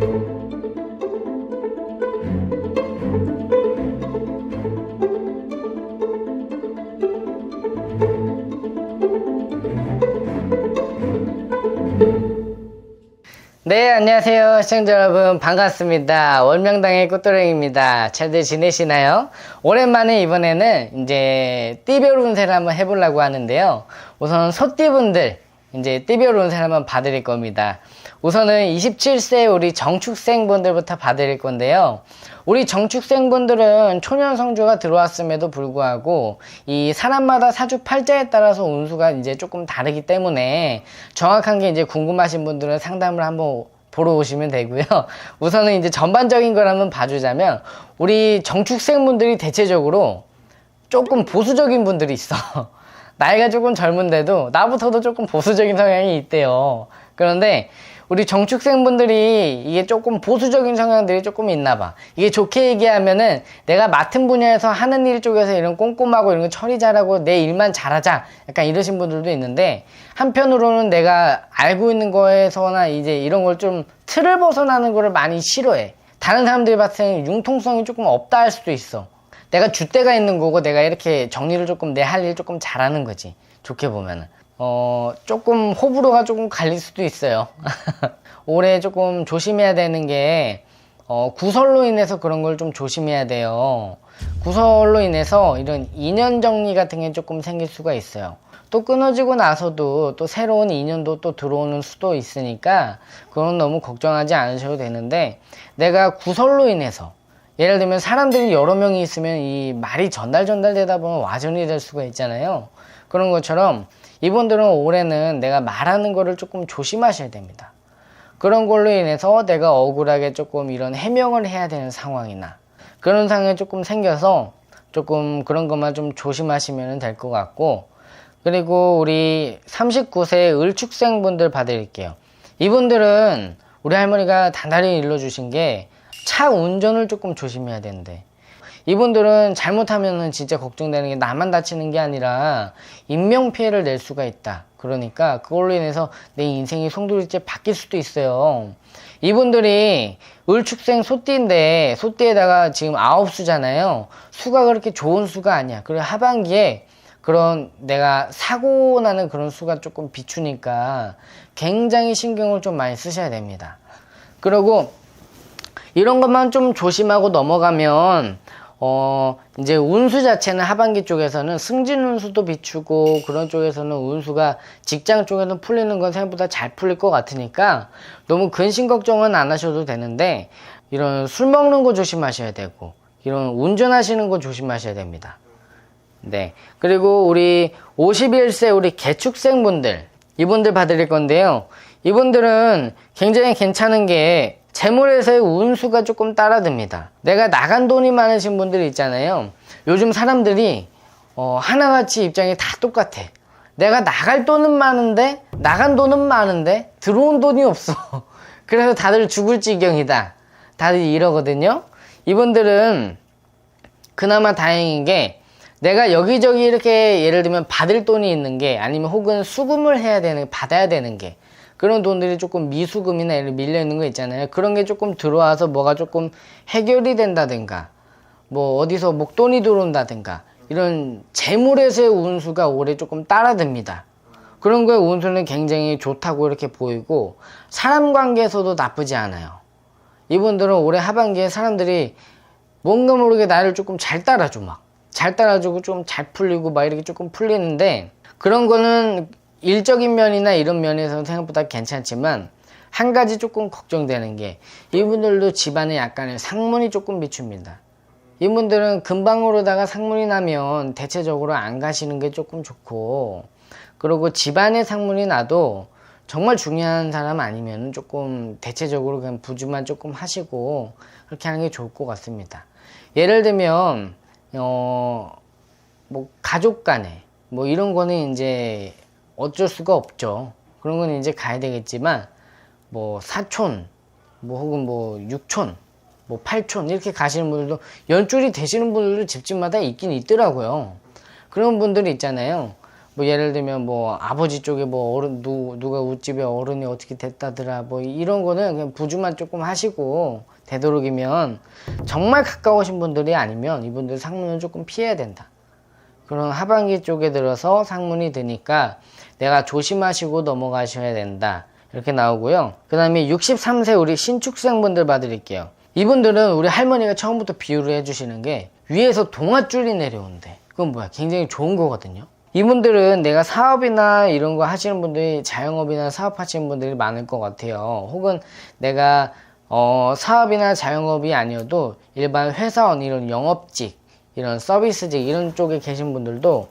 네, 안녕하세요. 시청자 여러분, 반갑습니다. 월명당의 꽃도령입니다. 잘들 지내시나요? 오랜만에 이번에는 이제 띠별 운세를 한번 해보려고 하는데요. 우선 소띠분들, 이제 띠별 운세를 한번 봐드릴 겁니다. 우선은 27세 우리 정축생분들부터 봐드릴 건데요. 우리 정축생분들은 초년 성주가 들어왔음에도 불구하고 이 사람마다 사주 팔자에 따라서 운수가 이제 조금 다르기 때문에 정확한 게 이제 궁금하신 분들은 상담을 한번 보러 오시면 되고요. 우선은 이제 전반적인 걸 한번 봐주자면 우리 정축생분들이 대체적으로 조금 보수적인 분들이 있어. 나이가 조금 젊은데도 나부터도 조금 보수적인 성향이 있대요. 그런데 우리 정축생분들이 이게 조금 보수적인 성향들이 조금 있나 봐. 이게 좋게 얘기하면은 내가 맡은 분야에서 하는 일 쪽에서 이런 꼼꼼하고 이런 거 처리 잘하고 내 일만 잘하자. 약간 이러신 분들도 있는데 한편으로는 내가 알고 있는 거에서나 이제 이런 걸 좀 틀을 벗어나는 거를 많이 싫어해. 다른 사람들이 봤을 때는 융통성이 조금 없다 할 수도 있어. 내가 줏대가 있는 거고 내가 이렇게 정리를 조금 내 할 일 조금 잘하는 거지. 좋게 보면은. 어, 조금 호불호가 조금 갈릴 수도 있어요. 올해 조금 조심해야 되는 게, 어, 구설로 인해서 그런 걸 좀 조심해야 돼요. 구설로 인해서 이런 인연 정리 같은 게 조금 생길 수가 있어요. 또 끊어지고 나서도 또 새로운 인연도 또 들어오는 수도 있으니까 그건 너무 걱정하지 않으셔도 되는데 내가 구설로 인해서 예를 들면 사람들이 여러 명이 있으면 이 말이 전달 전달되다 보면 와전이 될 수가 있잖아요. 그런 것처럼 이분들은 올해는 내가 말하는 거를 조금 조심하셔야 됩니다. 그런 걸로 인해서 내가 억울하게 조금 이런 해명을 해야 되는 상황이나 그런 상황이 조금 생겨서 조금 그런 것만 좀 조심하시면 될 것 같고 그리고 우리 39세 을축생분들 봐드릴게요. 이분들은 우리 할머니가 단단히 일러주신 게 차 운전을 조금 조심해야 되는데 이분들은 잘못하면은 진짜 걱정되는 게 나만 다치는 게 아니라 인명 피해를 낼 수가 있다. 그러니까 그걸로 인해서 내 인생이 송두리째 바뀔 수도 있어요. 이분들이 을축생 소띠인데 소띠에다가 지금 아홉 수잖아요. 수가 그렇게 좋은 수가 아니야. 그리고 하반기에 그런 내가 사고 나는 그런 수가 조금 비추니까 굉장히 신경을 좀 많이 쓰셔야 됩니다. 그리고 이런 것만 좀 조심하고 넘어가면 어 이제 운수 자체는 하반기 쪽에서는 승진 운수도 비추고 그런 쪽에서는 운수가 직장 쪽에는 풀리는 건 생각보다 잘 풀릴 것 같으니까 너무 근심 걱정은 안 하셔도 되는데 이런 술 먹는 거 조심하셔야 되고 이런 운전하시는 거 조심하셔야 됩니다. 네. 그리고 우리 51세 우리 개축생분들 이분들 봐드릴 건데요. 이분들은 굉장히 괜찮은 게 재물에서의 운수가 조금 따라듭니다. 내가 나간 돈이 많으신 분들 있잖아요. 요즘 사람들이 어, 하나같이 입장이 다 똑같아. 내가 나갈 돈은 많은데 나간 돈은 많은데 들어온 돈이 없어. 그래서 다들 죽을 지경이다. 다들 이러거든요. 이분들은 그나마 다행인 게 내가 여기저기 이렇게 예를 들면 받을 돈이 있는 게 아니면 혹은 수금을 해야 되는 받아야 되는 게 그런 돈들이 조금 미수금이나 이렇게 밀려 있는 거 있잖아요. 그런 게 조금 들어와서 뭐가 조금 해결이 된다든가 뭐 어디서 목돈이 들어온다든가 이런 재물에서의 운수가 올해 조금 따라듭니다. 그런 거에 운수는 굉장히 좋다고 이렇게 보이고 사람 관계에서도 나쁘지 않아요. 이분들은 올해 하반기에 사람들이 뭔가 모르게 나를 조금 잘 따라줘 막. 잘 따라주고 좀 잘 풀리고 막 이렇게 조금 풀리는데 그런 거는 일적인 면이나 이런 면에서는 생각보다 괜찮지만 한 가지 조금 걱정되는 게 이분들도 집안에 약간의 상문이 조금 비춥니다. 이분들은 금방으로다가 상문이 나면 대체적으로 안 가시는 게 조금 좋고 그리고 집안에 상문이 나도 정말 중요한 사람 아니면 조금 대체적으로 그냥 부주만 조금 하시고 그렇게 하는 게 좋을 것 같습니다. 예를 들면 어 뭐 가족 간에 뭐 이런 거는 이제 어쩔 수가 없죠. 그런 건 이제 가야 되겠지만 뭐 사촌 뭐 혹은 뭐 육촌 뭐 팔촌 이렇게 가시는 분들도 연줄이 되시는 분들도 집집마다 있긴 있더라고요. 그런 분들이 있잖아요. 뭐 예를 들면 뭐 아버지 쪽에 뭐 어른 누, 누가 우집에 어른이 어떻게 됐다더라 뭐 이런 거는 그냥 부주만 조금 하시고 되도록이면 정말 가까우신 분들이 아니면 이분들 상문을 조금 피해야 된다. 그런 하반기 쪽에 들어서 상문이 드니까 내가 조심하시고 넘어가셔야 된다. 이렇게 나오고요. 그 다음에 63세 우리 신축생분들 봐드릴게요. 이분들은 우리 할머니가 처음부터 비유를 해주시는 게 위에서 동아줄이 내려온대. 그건 뭐야? 굉장히 좋은 거거든요. 이분들은 내가 사업이나 이런 거 하시는 분들이 자영업이나 사업 하시는 분들이 많을 것 같아요. 혹은 내가 어, 사업이나 자영업이 아니어도 일반 회사원 이런 영업직 이런 서비스직 이런 쪽에 계신 분들도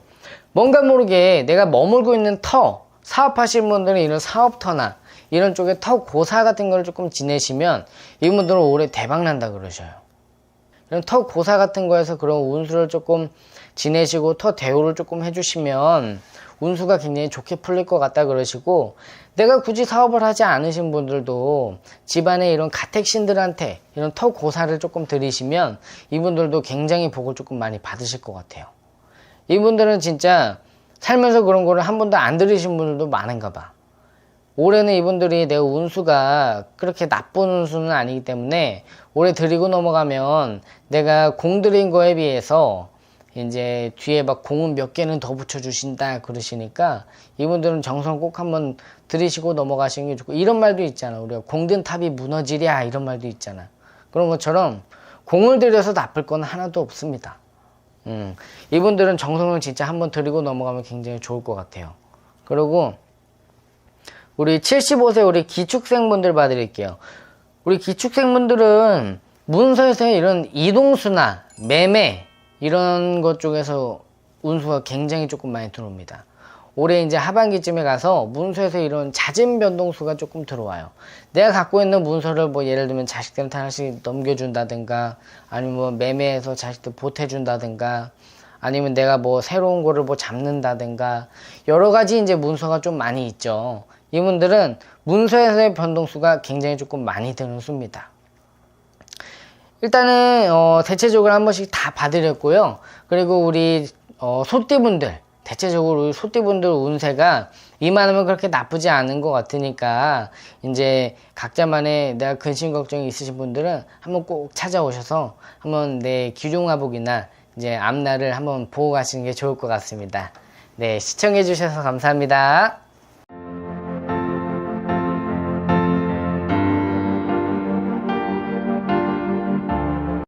뭔가 모르게 내가 머물고 있는 터 사업하시는 분들은 이런 사업터나 이런 쪽에 터 고사 같은 걸 조금 지내시면 이분들은 올해 대박 난다 그러셔요. 터 고사 같은 거에서 그런 운수를 조금 지내시고 터 대우를 조금 해주시면 운수가 굉장히 좋게 풀릴 것 같다 그러시고 내가 굳이 사업을 하지 않으신 분들도 집안에 이런 가택신들한테 이런 터 고사를 조금 들이시면 이분들도 굉장히 복을 조금 많이 받으실 것 같아요. 이분들은 진짜 살면서 그런 거를 한 번도 안 들으신 분들도 많은가 봐. 올해는 이분들이 내 운수가 그렇게 나쁜 운수는 아니기 때문에 올해 드리고 넘어가면 내가 공 들인 거에 비해서 이제 뒤에 막 공은 몇 개는 더 붙여주신다 그러시니까 이분들은 정성 꼭 한번 들이시고 넘어가시는 게 좋고 이런 말도 있잖아. 우리가 공든 탑이 무너지랴 이런 말도 있잖아. 그런 것처럼 공을 들여서 나쁠 건 하나도 없습니다. 음, 이분들은 정성을 진짜 한번 드리고 넘어가면 굉장히 좋을 것 같아요. 그리고 우리 75세 우리 기축생분들 봐드릴게요. 우리 기축생분들은 문서에서의 이런 이동수나 매매 이런 것 쪽에서 운수가 굉장히 조금 많이 들어옵니다. 올해 이제 하반기쯤에 가서 문서에서 이런 잦은 변동수가 조금 들어와요. 내가 갖고 있는 문서를 뭐 예를 들면 자식들한테 하나씩 넘겨준다든가 아니면 뭐 매매해서 자식들 보태준다든가 아니면 내가 뭐 새로운 거를 뭐 잡는다든가 여러 가지 이제 문서가 좀 많이 있죠. 이분들은 문서에서의 변동수가 굉장히 조금 많이 드는 수입니다. 일단은 어, 대체적으로 한 번씩 다 봐드렸고요. 그리고 우리 어, 소띠분들 대체적으로 우리 소띠분들 운세가 이만하면 그렇게 나쁘지 않은 것 같으니까 이제 각자만의 내가 근심 걱정이 있으신 분들은 한번 꼭 찾아오셔서 한번 내 기종화복이나 이제 앞날을 한번 보고 가시는 게 좋을 것 같습니다. 네 시청해 주셔서 감사합니다.